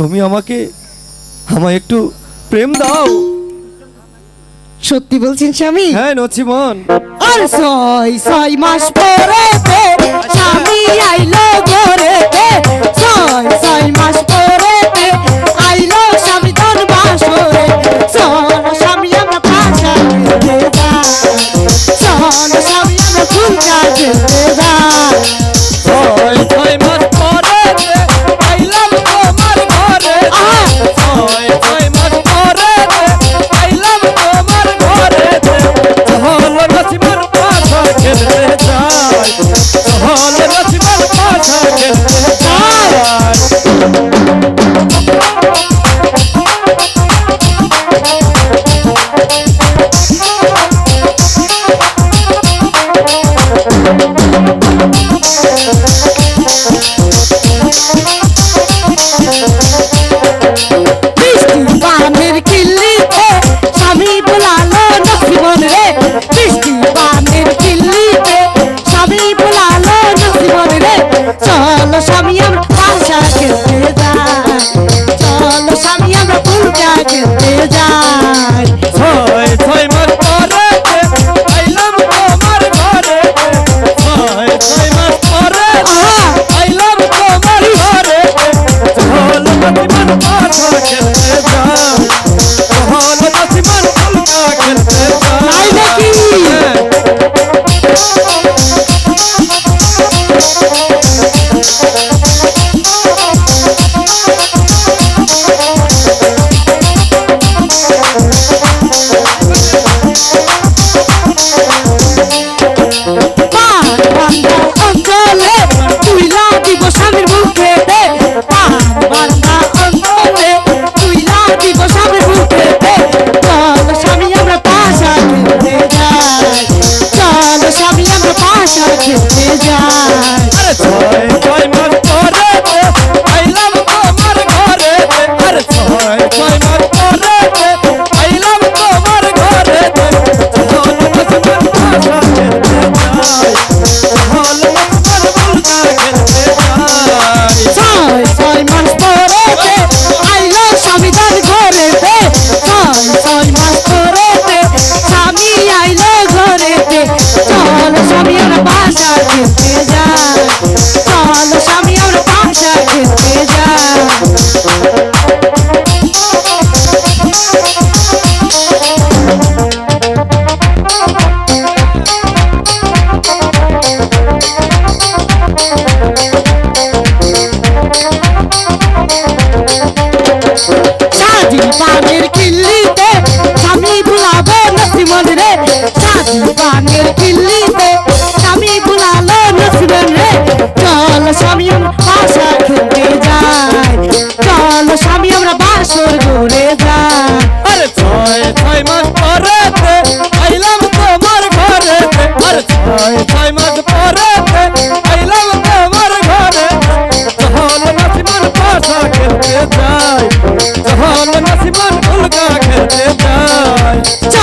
তুমি আমাকে আমায় একটু প্রেম দাও। সত্যি বলছেন স্বামী? হ্যাঁ নচিমন আর ছয় ছয় মাস পরে স্বামী আইলো ঘরে পানির কিল্লিতে, স্বামী ভুলাবো নসি মন্দিরে পানির কিল্লিতে, স্বামী ভুলালো নসি মন্দিরে চল স্বামী বাসা খেলতে যায় চল স্বামী, আমরা বাসর ঘুরে যাই। আরে ছয় ছয় মাস পরে আইলাম তোমার ঘরে আরে ছয় ছয় মাস পরে আইলাম তোমার ঘরে চল নাসি মন বাসা খেলতে যায় নাসিমান ফুলকা খেতে যায়